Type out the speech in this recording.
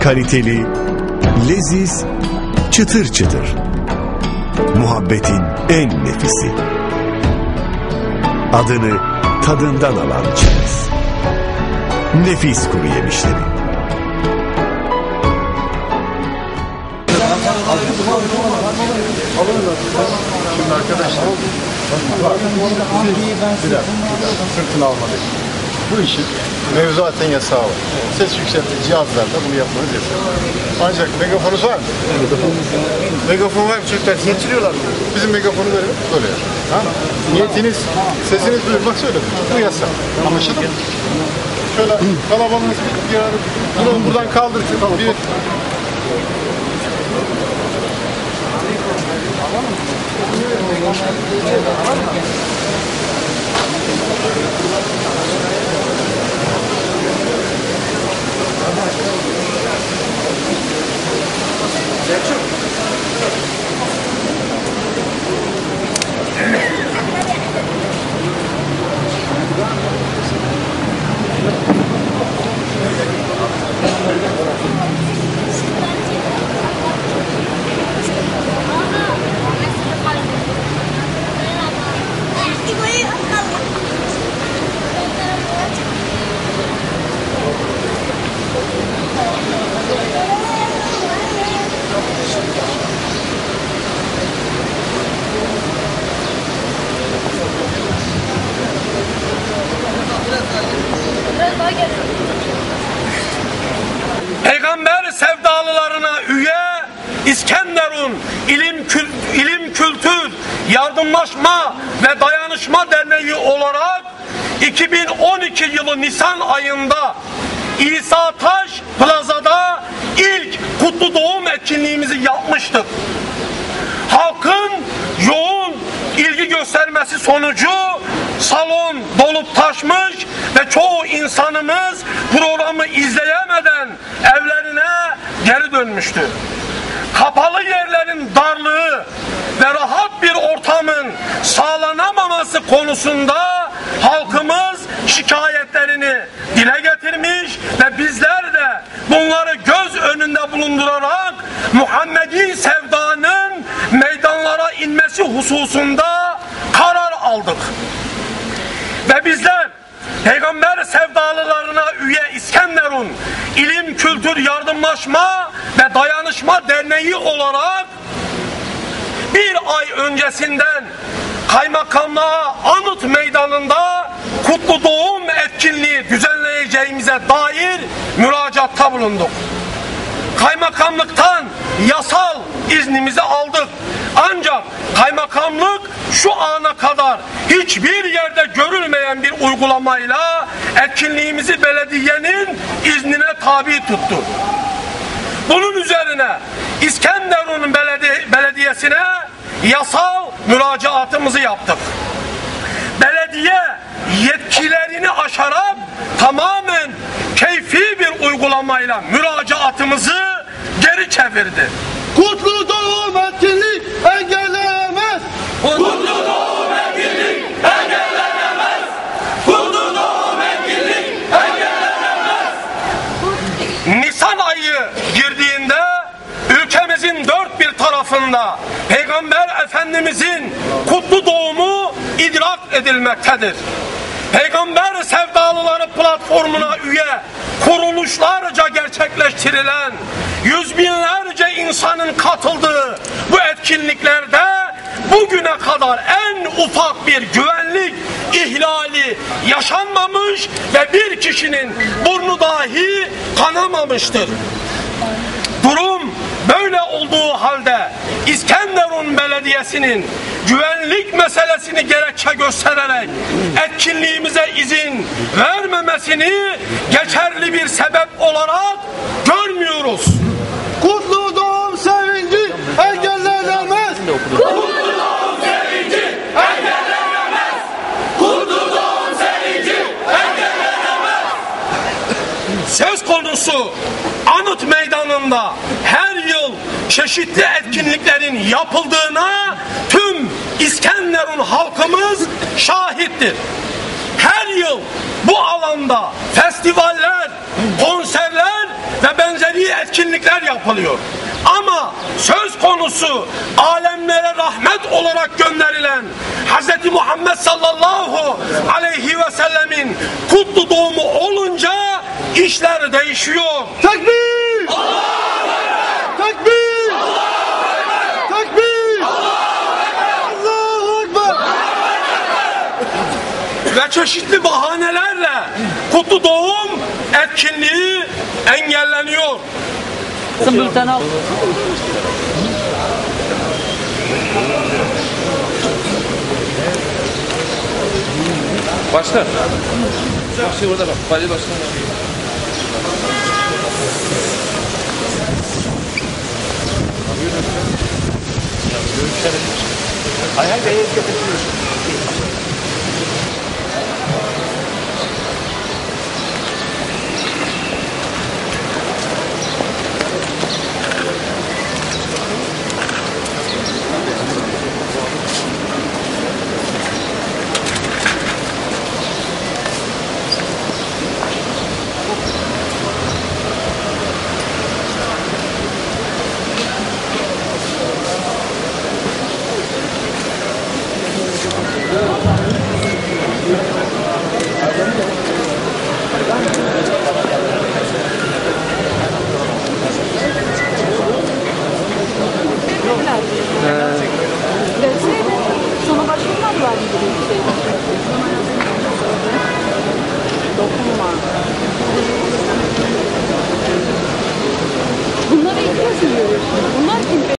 kaliteli, leziz, çıtır çıtır. Muhabbetin en nefisi. Adını tadından alan çerez. Nefis kuru yemişleri. Şimdi arkadaşlar sırtını almadık. Bu işin mevzuaten yasağı var. Ses yükseltici cihazlarda bunu yapmanız yasak. Ancak megafonunuz var mı? Megafon var mı çocuklar? Getiriyorlar mı? Bizim megafonu verin. Böyle. Ha? Niyetiniz, sesiniz duyurmak söyle. Bu yasak. Anlaşıldı mı? Şöyle kalabalığınız bir, ara bunu buradan kaldırın. Bir, Peygamber sevdalılarına üye İskenderun ilim, kül- ilim kültür yardımlaşma ve dayanışma derneği olarak 2012 yılı Nisan ayında İsa Taş Plaza'da ilk kutlu doğum etkinliğimizi yapmıştık. Halkın yoğun ilgi göstermesi sonucu salon dolup taşmış ve çoğu insanımız programı izleyemeden evlerine geri dönmüştü. Kapalı yerlerin darlığı ve rahat bir ortamın sağlanamaması konusunda halkımız şikayetlerini dile getirmiş ve bizler de bunları göz önünde bulundurarak Muhammedi sevdanın meydanlara inmesi hususunda karar aldık. Ve bizler Peygamber sevdalılarına üye İskenderun İlim Kültür Yardımlaşma ve Dayanışma Derneği olarak bir ay öncesinden kaymakamlığa Anıt Meydanı'nda kutlu doğum etkinliği düzenleyeceğimize dair müracaatta bulunduk. Kaymakamlıktan yasal iznimizi aldık. Şu ana kadar hiçbir yerde görülmeyen bir uygulamayla etkinliğimizi belediyenin iznine tabi tuttu. Bunun üzerine İskenderun Beledi- Belediyesi'ne yasal müracaatımızı yaptık. Belediye yetkilerini aşarak tamamen keyfi bir uygulamayla müracaatımızı geri çevirdi. Kutlu doğum etkinlik engellenemez. Nisan ayı girdiğinde ülkemizin dört bir tarafında Peygamber Efendimizin kutlu doğumu idrak edilmektedir. Peygamber sevdalıları platformuna üye kuruluşlarca gerçekleştirilen yüz binlerce insanın katıldığı bu etkinliklerde bugüne kadar en ufak bir güvenlik ihlali yaşanmamış ve bir kişinin burnu dahi kanamamıştır. Durum böyle olduğu halde İskenderun Belediyesi'nin güvenlik meselesini gerekçe göstererek etkinliğimize izin vermemesini geçerli bir sebep olarak görmüyoruz. Kutlu doğum sevinci engellenemez. Söz konusu Anıt Meydanı'nda her yıl çeşitli etkinliklerin yapıldığına tüm İskenderun halkımız şahittir. Her yıl bu alanda festivaller, konserler ve benzeri etkinlikler yapılıyor. Ama söz konusu alemlere rahmet olarak gönderilen Hz. Muhammed sallallahu aleyhi ve sellemin kutlu doğumu olunca işler değişiyor. Takbir! Ve çeşitli bahanelerle kutlu doğum etkinliği engelleniyor. Bülten al. Başla. Bak şey orada bak. Bali başla. Hay hay beyaz getirmiş. Dokunma. Bunları ilk nasıl görüyorsunuz? Bunlar kim?